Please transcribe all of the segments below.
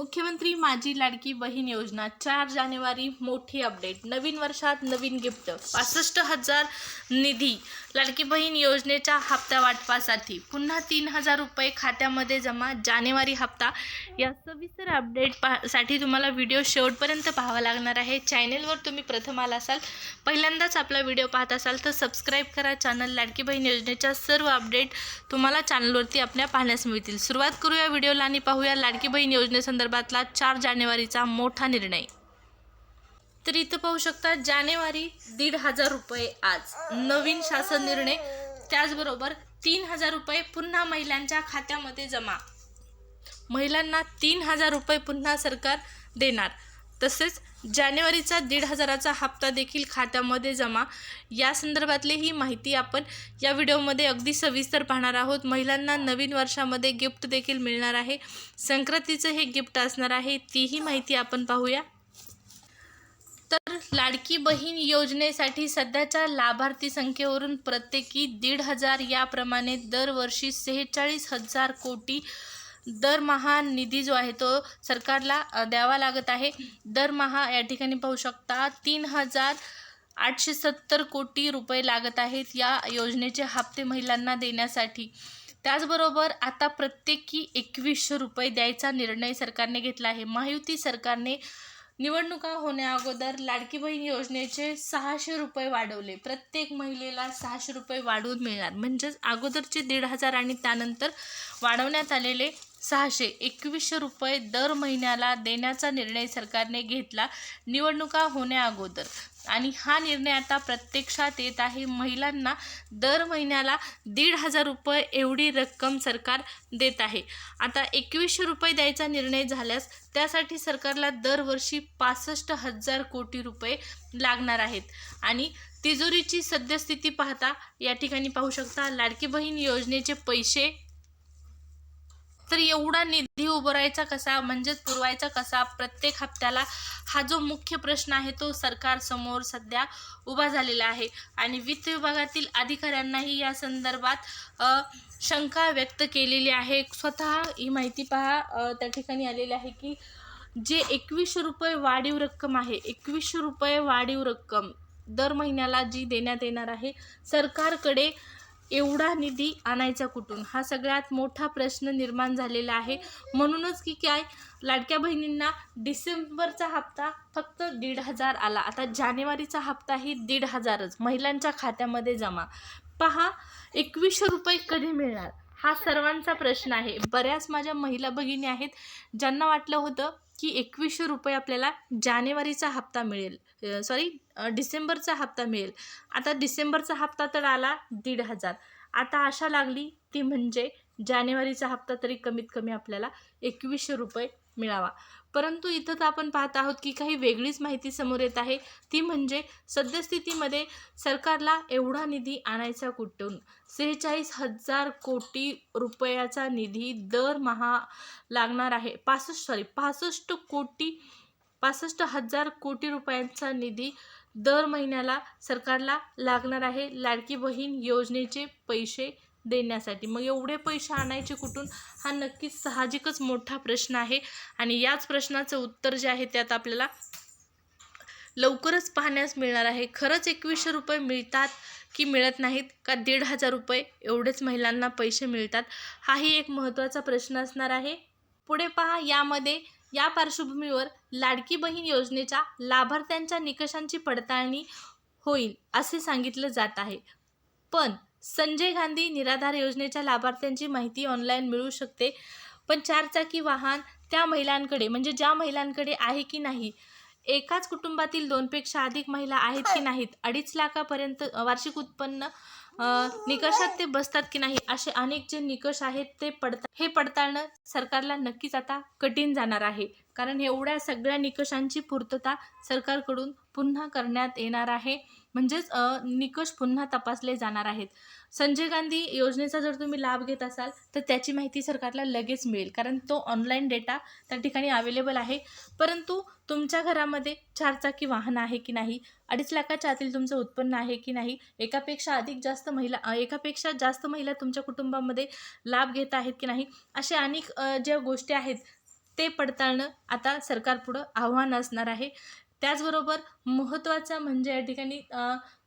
मुख्यमंत्री माझी लाडकी बहीण योजना चार जानेवारी मोठी अपडेट. नवीन वर्षात नवीन गिफ्ट. पासष्ट हजार निधी लाडकी बहीण योजनेच्या हप्ता वाटपासाठी. पुन्हा तीन हजार रुपये खात्यामध्ये जमा. जानेवारी हप्ता. या सविस्तर अपडेट पा साठी तुम्हाला व्हिडिओ शेवटपर्यंत पाहावा लागणार आहे. चॅनेलवर तुम्ही प्रथम आला असाल पहिल्यांदाच आपला व्हिडिओ पाहत असाल तर सबस्क्राईब करा. चॅनल लाडकी बहीण योजनेच्या सर्व अपडेट तुम्हाला चॅनलवरती आपल्या पाहण्यास मिळतील. सुरुवात करूया व्हिडिओला आणि पाहूया लाडकी बहीण संदर्भातला चार जानेवारीचा मोठा निर्णय. तर इथं पाहू शकता जानेवारी दीड हजार रुपये आज. नवीन शासन निर्णय. त्याचबरोबर तीन हजार रुपये पुन्हा महिलांच्या खात्यामध्ये जमा. महिलांना तीन हजार रुपये पुन्हा सरकार देणार. तसेच जानेवारीचा दीड हजाराचा हप्ता देखील खात्यामध्ये जमा. या संदर्भातली ही माहिती आपण या व्हिडिओमध्ये अगदी सविस्तर पाहणार आहोत. महिलांना नवीन वर्षामध्ये गिफ्ट देखील मिळणार आहे. संक्रांतीचं हे गिफ्ट असणार आहे तीही माहिती आपण पाहूया. तर लाडकी बहीण योजनेसाठी सध्याच्या लाभार्थी संख्येवरून प्रत्येकी दीड हजार याप्रमाणे दरवर्षी सेहेचाळीस हजार कोटी दरमहा निधी जो आहे तो सरकारला द्यावा लागत आहे. दरमहा या ठिकाणी पाहू शकता तीन हजार आठशे सत्तर कोटी रुपये लागत आहेत या योजनेचे हप्ते महिलांना देण्यासाठी. त्याचबरोबर आता प्रत्येकी एकवीसशे रुपये द्यायचा निर्णय सरकारने घेतला आहे. महायुती सरकारने निवडणुका होण्याअगोदर लाडकी बहीण योजनेचे सहाशे रुपये वाढवले. प्रत्येक महिलेला सहाशे रुपये वाढवून मिळणार. म्हणजेच अगोदरचे दीड हजार आणि त्यानंतर वाढवण्यात आलेले सहाशे एकवीसशे रुपये दर महिन्याला देण्याचा निर्णय सरकारने घेतला निवडणुका होण्याअगोदर आणि हा निर्णय आता प्रत्यक्षात येत आहे. महिलांना दर महिन्याला दीड हजार रुपये एवढी रक्कम सरकार देत आहे. आता एकवीसशे रुपये द्यायचा निर्णय झाल्यास त्यासाठी सरकारला दरवर्षी पासष्ट हजार कोटी रुपये लागणार आहेत. आणि तिजोरीची सद्यस्थिती पाहता या ठिकाणी पाहू शकता लाडकी बहीण योजनेचे पैसे तर एवढा निधी उभारायचा कसा म्हणजेच पुरवायचा कसा? प्रत्येक हप्त्याला हा जो मुख्य प्रश्न आहे तो सरकारसमोर सध्या उभा झालेला आहे. आणि वित्त विभागातील अधिकाऱ्यांनाही या संदर्भात शंका व्यक्त केलेली आहे. स्वतः ही माहिती पहा त्या ठिकाणी आलेली आहे की जे एकवीसशे रुपये वाढीव रक्कम आहे एकवीसशे रुपये वाढीव रक्कम दर महिन्याला जी देण्यात येणार आहे सरकारकडे एवढा निधी आणायचा कुठून? हा सगळ्यात मोठा प्रश्न निर्माण झालेला आहे. म्हणूनच की काय? लाडक्या बहिणींना डिसेंबरचा हप्ता फक्त दीड हजार आला. आता जानेवारीचा हप्ताही दीड हजारच. महिलांच्या खात्यामध्ये जमा. पहा एकवीसशे रुपये कधी मिळणार? हा सर्वांचा प्रश्न आहे. बऱ्याच माझ्या महिला भगिनी आहेत ज्यांना वाटलं होतं की एकवीसशे रुपये आपल्याला जानेवारीचा हप्ता मिळेल. सॉरी डिसेंबरचा हप्ता मिळेल. आता डिसेंबरचा हप्ता तर आला दीड हजार. आता आशा लागली ती म्हणजे जानेवारीचा हप्ता तरी कमीत कमी आपल्याला एकवीसशे रुपये मिळावा. परंतु इथं तर आपण पाहत आहोत की काही वेगळीच माहिती समोर येत आहे. ती म्हणजे सद्यस्थितीमध्ये सरकारला एवढा निधी आणायचा कुठून? सेहेचाळीस हजार कोटी रुपयाचा निधी दरमहा लागणार आहे. पासष्ट सॉरी पासष्ट कोटी पासष्ट हजार कोटी रुपयांचा निधी दर महिन्याला सरकारला लागणार आहे. लाडकी बहीण योजनेचे पैसे देण्यासाठी. मग एवढे पैसे आणायचे कुठून? हा नक्कीच साहजिकच मोठा प्रश्न आहे. आणि याच प्रश्नाचं उत्तर जे आहे त्यात आपल्याला लवकरच पाहण्यास मिळणार आहे. खरंच एकवीसशे रुपये मिळतात की मिळत नाहीत? का दीड हजार रुपये? एवढेच महिलांना पैसे मिळतात. हाही एक महत्त्वाचा प्रश्न असणार आहे. पुढे पहा यामध्ये या पार्श्वभूमीवर लाडकी बहीण योजनेच्या लाभार्थ्यांच्या निकषांची पडताळणी होईल असे सांगितलं जात आहे. पण संजय गांधी निराधार योजनेच्या लाभार्थ्यांची माहिती ऑनलाईन मिळू शकते. पण चारचाकी वाहन त्या महिलांकडे म्हणजे ज्या महिलांकडे आहे की नाही एकाच कुटुंबातील दोनपेक्षा अधिक महिला आहेत की नाहीत अडीच लाखापर्यंत वार्षिक उत्पन्न निकषात ते बसतात की नाही असे अनेक जे निकष आहेत ते पडता हे पडताळणं सरकारला नक्कीच आता कठीण जाणार आहे. कारण एवढ्या सगळ्या निकषांची पूर्तता सरकारकडून पुन्हा करण्यात येणार आहे. म्हणजेच निकष पुन्हा तपासले जाणार आहेत. संजय गांधी योजनेचा जर तुम्ही लाभ घेत असाल तर त्याची माहिती सरकारला लगेच मिळेल. कारण तो ऑनलाईन डेटा त्या ठिकाणी अवेलेबल आहे. परंतु तुमच्या घरामध्ये चारचाकी वाहन आहे की नाही? अडीच लाखाच्या आतील तुमचं उत्पन्न आहे की नाही? एकापेक्षा अधिक जास्त महिला एकापेक्षा जास्त महिला तुमच्या कुटुंबामध्ये लाभ घेत आहेत की नाही? असे अनेक ज्या गोष्टी आहेत ते पडताळणं आता सरकारपुढं आव्हान असणार आहे. त्याचबरोबर महत्त्वाचं म्हणजे या ठिकाणी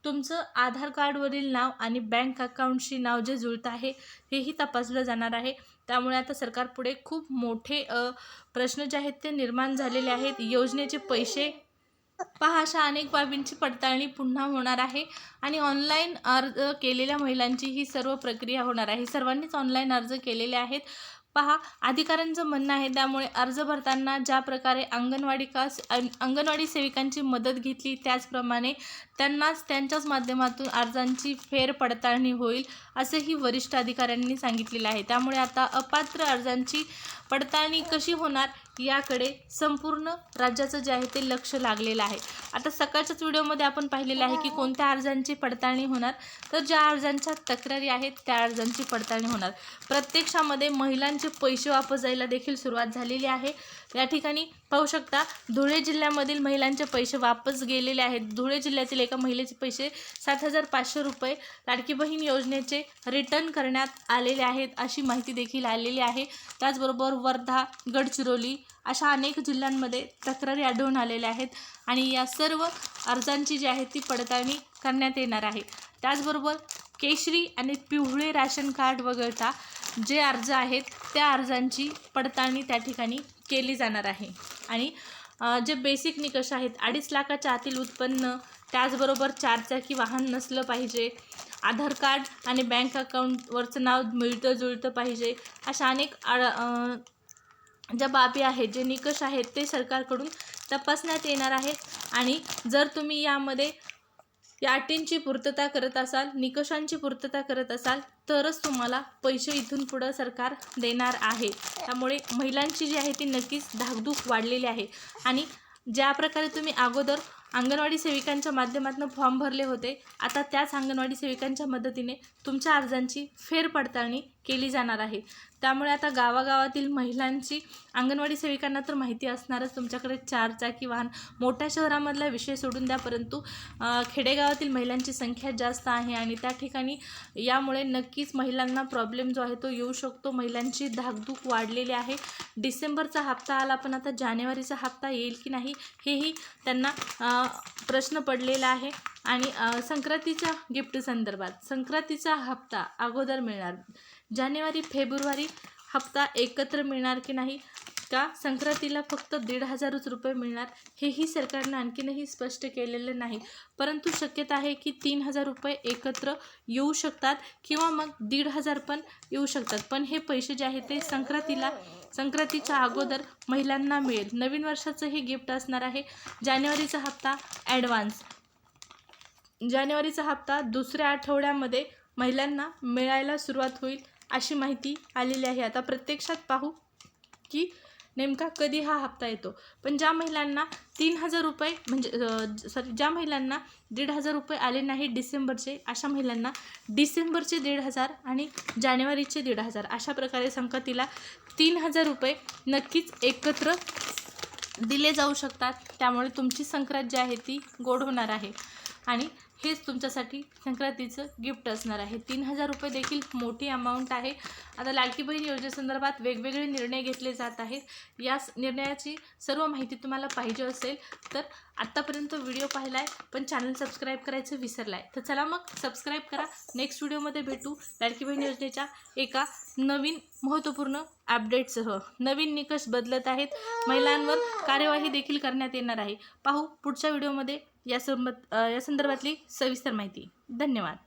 तुमचं आधार कार्डवरील नाव आणि बँक अकाउंटशी नाव जे जुळतं आहे हेही तपासलं जाणार आहे. त्यामुळे आता सरकारपुढे खूप मोठे प्रश्न जे आहेत ते निर्माण झालेले आहेत. योजनेचे पैसे पहा अशा अनेक बाबींची पडताळणी पुन्हा होणार आहे आणि ऑनलाईन अर्ज केलेल्या महिलांची ही सर्व प्रक्रिया होणार आहे. सर्वांनीच ऑनलाईन अर्ज केलेले आहेत. पहा अधिकाऱ्यांचं म्हणणं आहे त्यामुळे अर्ज भरताना ज्या प्रकारे अंगणवाडी का अंगणवाडी सेविकांची मदत घेतली त्याचप्रमाणे त्यांनाच त्यांच्याच माध्यमातून अर्जांची फेरपडताळणी होईल असेही वरिष्ठ अधिकाऱ्यांनी सांगितलेले आहे. त्यामुळे आता अपात्र अर्जांची पडताळणी कशी होणार याकडे संपूर्ण राज्याचं जे आहे ते लक्ष लागलेलं आहे. आता सकाळच्याच व्हिडिओमध्ये आपण पाहिलेलं आहे की कोणत्या अर्जांची पडताळणी होणार तर ज्या अर्जांच्या तक्रारी आहेत त्या अर्जांची पडताळणी होणार. प्रत्यक्षामध्ये महिलांची पैसे वापस जायला देखील सुरुवात झालेली आहे. या ठिकाणी पाहू शकता धुळे जिल्ह्यामधील महिलांचे पैसे वापस गेलेले आहेत. धुळे जिल्ह्यातील एका महिलेचे पैसे सात हजार पाचशे रुपये लाडकी बहीण योजनेचे रिटर्न करण्यात आलेले आहेत अशी माहिती देखील आलेली आहे. त्याचबरोबर वर्धा गडचिरोली अशा अनेक जिल्ह्यांमध्ये तक्रारी आढळून आलेल्या आहेत आणि या सर्व अर्जांची जी आहे ती पडताळणी करण्यात येणार आहे. त्याचबरोबर केशरी आणि पिवळे राशन कार्ड वगळता जे अर्ज आहेत त्या अर्जांची पडताळणी त्या ठिकाणी केली जाणार आहे. आणि जे बेसिक निकष आहेत अडीच लाखाच्या आतील उत्पन्न त्याचबरोबर चारचाकी वाहन नसलं पाहिजे आधार कार्ड आणि बँक अकाउंटवरचं नाव मिळतं जुळतं पाहिजे अशा अनेक अड ज्या बाबी आहेत जे निकष आहेत ते सरकारकडून तपासण्यात येणार आहेत. आणि जर तुम्ही यामध्ये या अटींची पूर्तता करत असाल निकषांची पूर्तता करत असाल तरच तुम्हाला पैसे इथून पुढं सरकार देणार आहे. त्यामुळे महिलांची जी आहे ती नक्कीच धाकधूक वाढलेली आहे. आणि ज्या प्रकारे तुम्ही अगोदर अंगणवाडी सेविकांच्या माध्यमातून फॉर्म भरले होते आता त्याच अंगणवाडी सेविकांच्या मदतीने तुमच्या अर्जांची फेरपडताळणी केली जाणार आहे. त्यामुळे आता गावागावातील महिलांची अंगणवाडी सेविकांना तर माहिती असणारच. तुमच्याकडे चारचाकी वाहन मोठ्या शहरामधला विषय सोडून द्या परंतु खेडेगावातील महिलांची संख्या जास्त आहे आणि त्या ठिकाणी यामुळे नक्कीच महिलांना प्रॉब्लेम जो आहे तो येऊ शकतो. महिलांची धाकधूक वाढलेली आहे. डिसेंबरचा हप्ता आला पण आता जानेवारीचा हप्ता येईल की नाही हेही त्यांना प्रश्न पडलेला आहे. आणि संक्रांतीच्या गिफ्ट संदर्भात संक्रांतीचा हप्ता अगोदर मिळणार. जानेवारी फेब्रुवारी हप्ता एकत्र मिळणार की नाही? का? संक्रांतीला फक्त दीड हजारच रुपये मिळणार? हेही सरकारनं आणखीनही स्पष्ट केलेलं नाही. परंतु शक्यता आहे की तीन हजार रुपये एकत्र येऊ शकतात किंवा मग दीड हजार पण येऊ शकतात. पण हे पैसे जे आहेत ते संक्रांतीला संक्रांतीच्या अगोदर महिलांना मिळेल. नवीन वर्षाचं हे गिफ्ट असणार आहे. जानेवारीचा हप्ता ॲडव्हान्स. जानेवारीचा हप्ता दुसऱ्या आठवड्यामध्ये महिलांना मिळायला सुरुवात होईल अशी माहिती आलेली आहे. आता प्रत्यक्षात पाहू की नेमका कधी हा हप्ता येतो. पण ज्या महिलांना तीन हजार रुपये म्हणजे सॉरी ज्या महिलांना दीड हजार रुपये आले नाही डिसेंबरचे अशा महिलांना डिसेंबरचे दीड हजार आणि जानेवारीचे दीड हजार अशा प्रकारे संकतीला तीन हजार रुपये नक्कीच एकत्र दिले जाऊ शकतात. त्यामुळे तुमची संक्रांत जी आहे ती गोड होणार आहे. आणि हेच तुमच्यासाठी संक्रांतीचं गिफ्ट असणार आहे. तीन हजार रुपये देखील मोठी अमाऊंट आहे. आता लाडकी बहीण योजनेसंदर्भात वेगवेगळे निर्णय घेतले जात आहेत. या निर्णयाची सर्व माहिती तुम्हाला पाहिजे असेल तर आत्तापर्यंत व्हिडिओ पाहिला आहे पण चॅनल सबस्क्राईब करायचं विसरला आहे तर चला मग सबस्क्राईब करा. नेक्स्ट व्हिडिओमध्ये भेटू लाडकी बहीण योजनेच्या एका नवीन महत्त्वपूर्ण अपडेटसह नवीन निकष बदलत आहेत. महिलांवर कार्यवाही देखील करण्यात येणार आहे. पाहू पुढच्या व्हिडिओमध्ये या संबत या संदर्भातली सविस्तर माहिती. धन्यवाद.